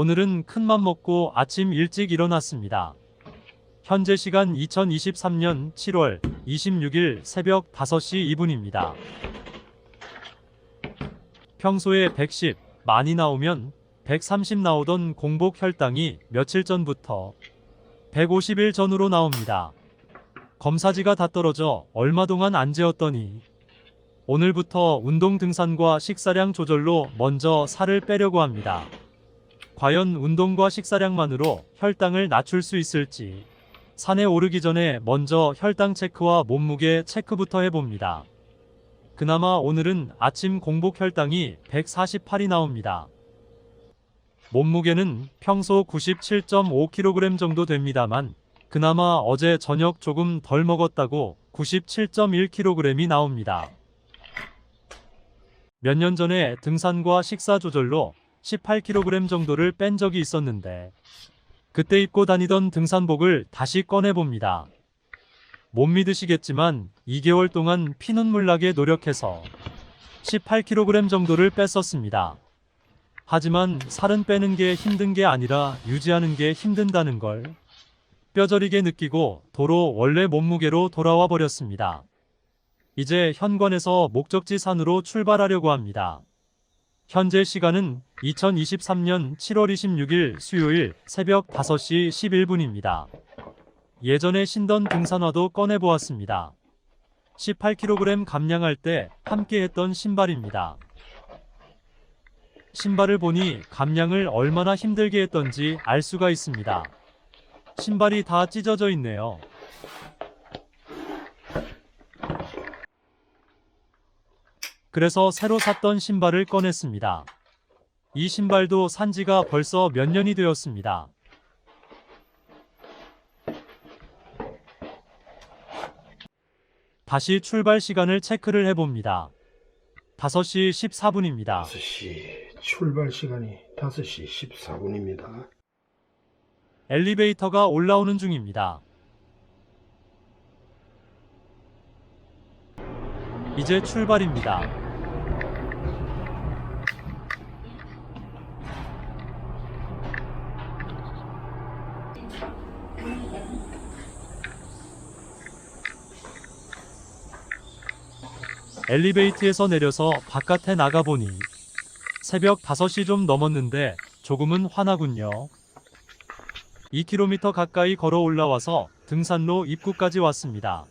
오늘은 큰맘 먹고 아침 일찍 일어났습니다. 현재 시간 2023년 7월 26일 새벽 5시 2분입니다. 평소에 110 많이 나오면 130 나오던 공복 혈당이 며칠 전부터 150일 전으로 나옵니다. 검사지가 다 떨어져 얼마 동안 안 재었더니 오늘부터 운동 등산과 식사량 조절로 먼저 살을 빼려고 합니다. 과연 운동과 식사량만으로 혈당을 낮출 수 있을지 산에 오르기 전에 먼저 혈당 체크와 몸무게 체크부터 해봅니다. 그나마 오늘은 아침 공복 혈당이 148이 나옵니다. 몸무게는 평소 97.5kg 정도 됩니다만 그나마 어제 저녁 조금 덜 먹었다고 97.1kg이 나옵니다. 몇 년 전에 등산과 식사 조절로 18kg 정도를 뺀 적이 있었는데 그때 입고 다니던 등산복을 다시 꺼내봅니다. 못 믿으시겠지만 2개월 동안 피눈물 나게 노력해서 18kg 정도를 뺐었습니다. 하지만 살은 빼는 게 힘든 게 아니라 유지하는 게 힘든다는 걸 뼈저리게 느끼고 도로 원래 몸무게로 돌아와 버렸습니다. 이제 현관에서 목적지 산으로 출발하려고 합니다. 현재 시간은 2023년 7월 26일 수요일 새벽 5시 11분입니다. 예전에 신던 등산화도 꺼내보았습니다. 18kg 감량할 때 함께 했던 신발입니다. 신발을 보니 감량을 얼마나 힘들게 했던지 알 수가 있습니다. 신발이 다 찢어져 있네요. 그래서 새로 샀던 신발을 꺼냈습니다. 이 신발도 산 지가 벌써 몇 년이 되었습니다. 다시 출발 시간을 체크를 해봅니다. 5시 14분입니다. 5시 출발 시간이 5시 14분입니다. 엘리베이터가 올라오는 중입니다. 이제 출발입니다. 엘리베이터에서 내려서 바깥에 나가보니 새벽 5시 좀 넘었는데 조금은 화나군요. 2km 가까이 걸어 올라와서 등산로 입구까지 왔습니다.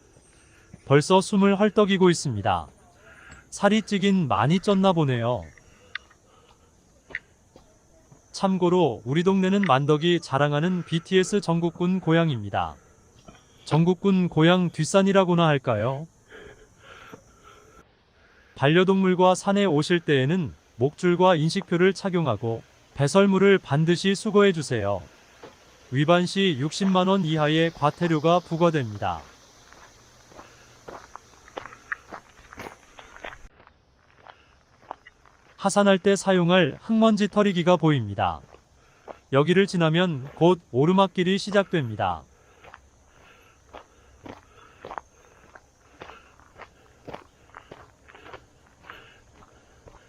벌써 숨을 헐떡이고 있습니다. 살이 찌긴 많이 쪘나 보네요. 참고로 우리 동네는 만덕이 자랑하는 BTS 전국군 고향입니다. 전국군 고향 뒷산이라고나 할까요? 반려동물과 산에 오실 때에는 목줄과 인식표를 착용하고 배설물을 반드시 수거해 주세요. 위반 시 60만원 이하의 과태료가 부과됩니다. 하산할 때 사용할 흙먼지 털이기가 보입니다. 여기를 지나면 곧 오르막길이 시작됩니다.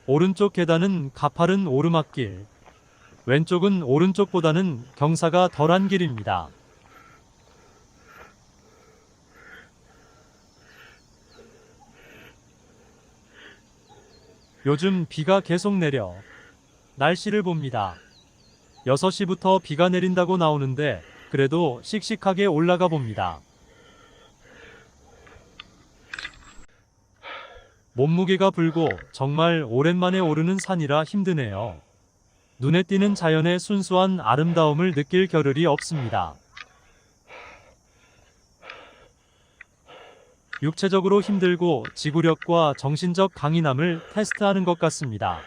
오른쪽 계단은 가파른 오르막길, 왼쪽은 오른쪽보다는 경사가 덜한 길입니다. 요즘 비가 계속 내려 날씨를 봅니다. 6시부터 비가 내린다고 나오는데 그래도 씩씩하게 올라가 봅니다. 몸무게가 불고 정말 오랜만에 오르는 산이라 힘드네요. 눈에 띄는 자연의 순수한 아름다움을 느낄 겨를이 없습니다. 육체적으로 힘들고 지구력과 정신적 강인함을 테스트하는 것 같습니다.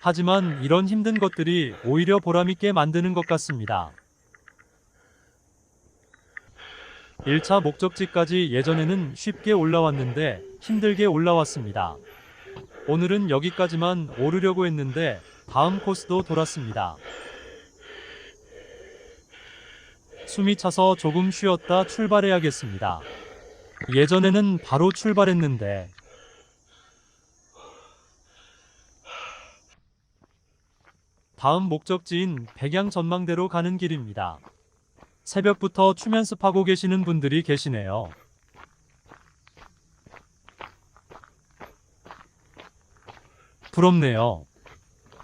하지만 이런 힘든 것들이 오히려 보람있게 만드는 것 같습니다. 1차 목적지까지 예전에는 쉽게 올라왔는데 힘들게 올라왔습니다. 오늘은 여기까지만 오르려고 했는데 다음 코스도 돌았습니다. 숨이 차서 조금 쉬었다 출발해야겠습니다. 예전에는 바로 출발했는데 다음 목적지인 백양 전망대로 가는 길입니다. 새벽부터 추면습하고 계시는 분들이 계시네요. 부럽네요.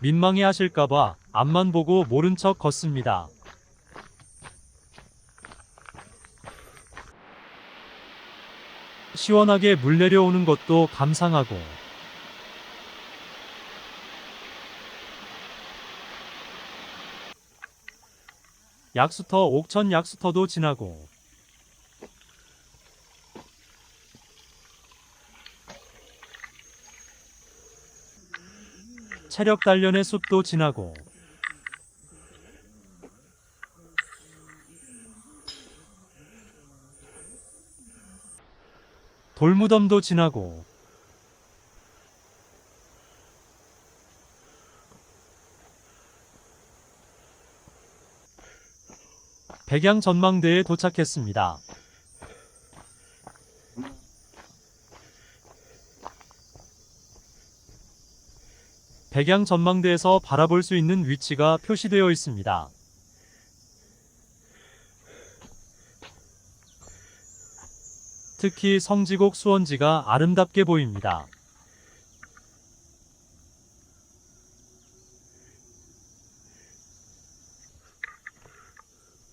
민망해 하실까봐 앞만 보고 모른 척 걷습니다. 시원하게 물 내려오는 것도 감상하고. 약수터 옥천 약수터도 지나고. 체력 단련의 숲도 지나고 돌무덤도 지나고 백양 전망대에 도착했습니다. 백양 전망대에서 바라볼 수 있는 위치가 표시되어 있습니다. 특히 성지곡 수원지가 아름답게 보입니다.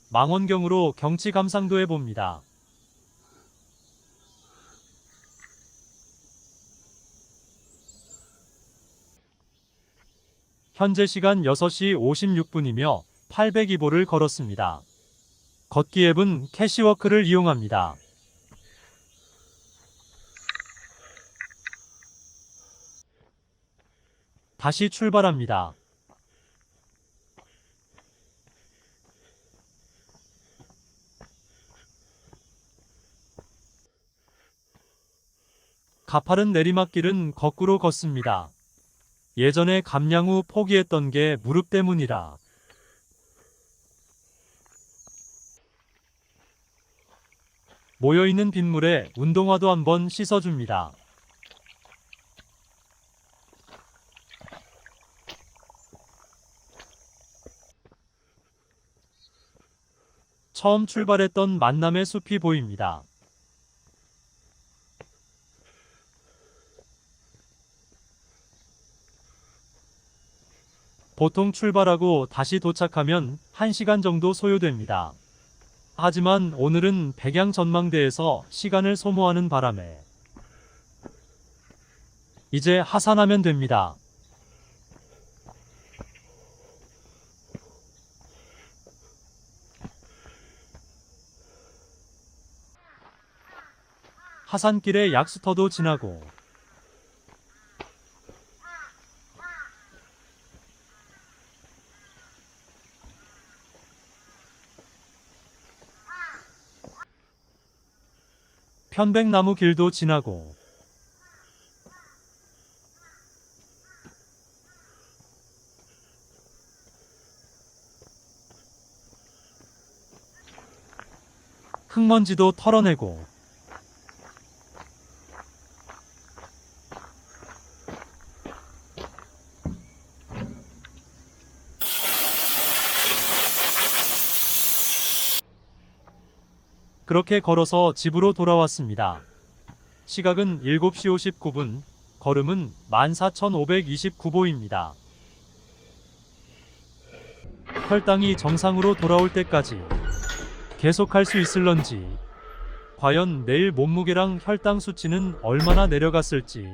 망원경으로 경치 감상도 해봅니다. 현재 시간 6시 56분이며 802보를 걸었습니다. 걷기 앱은 캐시워크를 이용합니다. 다시 출발합니다. 가파른 내리막길은 거꾸로 걷습니다. 예전에 감량 후 포기했던 게 무릎 때문이라. 모여있는 빗물에 운동화도 한번 씻어줍니다. 처음 출발했던 만남의 숲이 보입니다. 보통 출발하고 다시 도착하면 1시간 정도 소요됩니다. 하지만 오늘은 백양 전망대에서 시간을 소모하는 바람에 이제 하산하면 됩니다. 하산길에 약수터도 지나고 편백나무 길도 지나고 흙먼지도 털어내고 그렇게 걸어서 집으로 돌아왔습니다. 시각은 7시 59분, 걸음은 14,529보입니다. 혈당이 정상으로 돌아올 때까지 계속할 수 있을런지, 과연 내일 몸무게랑 혈당 수치는 얼마나 내려갔을지